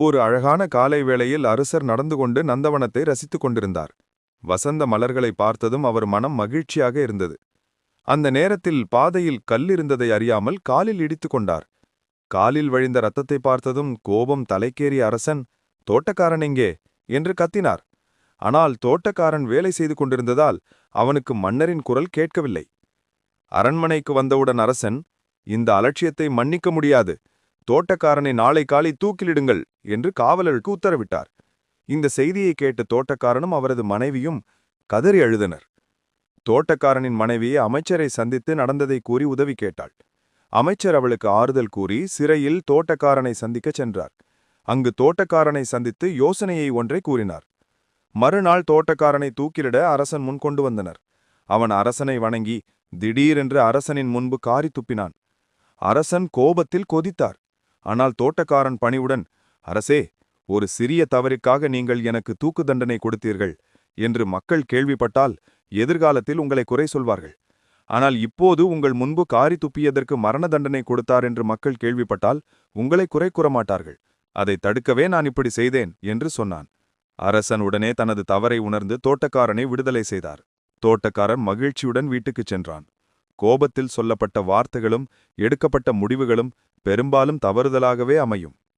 ஒரு அழகான காலை வேளையில் அரசர் நடந்து கொண்டு நந்தவனத்தை ரசித்துக் கொண்டிருந்தார். வசந்த மலர்களை பார்த்ததும் அவர் மனம் மகிழ்ச்சியாக இருந்தது. அந்த நேரத்தில் பாதையில் கல் இருந்ததை அறியாமல் காலில் இடித்துக் கொண்டார். காலில் வழிந்த ரத்தத்தை பார்த்ததும் கோபம் தலைக்கேறிய அரசன் தோட்டக்காரன் எங்கே என்று கத்தினார். ஆனால் தோட்டக்காரன் வேலை செய்து கொண்டிருந்ததால் அவனுக்கு மன்னரின் குரல் கேட்கவில்லை. அரண்மனைக்கு வந்தவுடன் அரசன் இந்த அலட்சியத்தை மன்னிக்க முடியாது. தோட்டக்காரனை நாளை காலை தூக்கிலிடுங்கள் என்று காவலருக்கு உத்தரவிட்டார். இந்த செய்தியை கேட்ட தோட்டக்காரனும் அவரது மனைவியும் கதறி அழுதனர். தோட்டக்காரனின் மனைவியை அமைச்சரை சந்தித்து நடந்ததை கூறி உதவி கேட்டாள். அமைச்சர் அவளுக்கு ஆறுதல் கூறி சிறையில் தோட்டக்காரனை சந்திக்கச் சென்றார். அங்கு தோட்டக்காரனை சந்தித்து யோசனையை ஒன்றை கூறினார். மறுநாள் தோட்டக்காரனை தூக்கிலிட அரசன் முன் கொண்டு வந்தனர். அவன் அரசனை வணங்கி திடீரென்று அரசனின் முன்பு காரி துப்பினான். அரசன் கோபத்தில் கொதித்தார். ஆனால் தோட்டக்காரன் பணிவுடன் அரசே ஒரு சிறிய தவறுக்காக நீங்கள் எனக்கு தூக்கு தண்டனை கொடுத்தீர்கள் என்று மக்கள் கேள்விப்பட்டால் எதிர்காலத்தில் உங்களை குறை சொல்வார்கள். ஆனால் இப்போது உங்கள் முன்பு காரி துப்பியதற்கு மரண தண்டனை கொடுத்தார் என்று மக்கள் கேள்விப்பட்டால் உங்களை குறை கூறமாட்டார்கள் அதை தடுக்கவே நான் இப்படி செய்தேன் என்று சொன்னான். அரசன் உடனே தனது தவறை உணர்ந்து தோட்டக்காரனை விடுதலை செய்தார். தோட்டக்காரன் மகிழ்ச்சியுடன் வீட்டுக்குச் சென்றான். கோபத்தில் சொல்லப்பட்ட வார்த்தைகளும் எடுக்கப்பட்ட முடிவுகளும் பெரும்பாலும் தவறுதலாகவே அமையும்.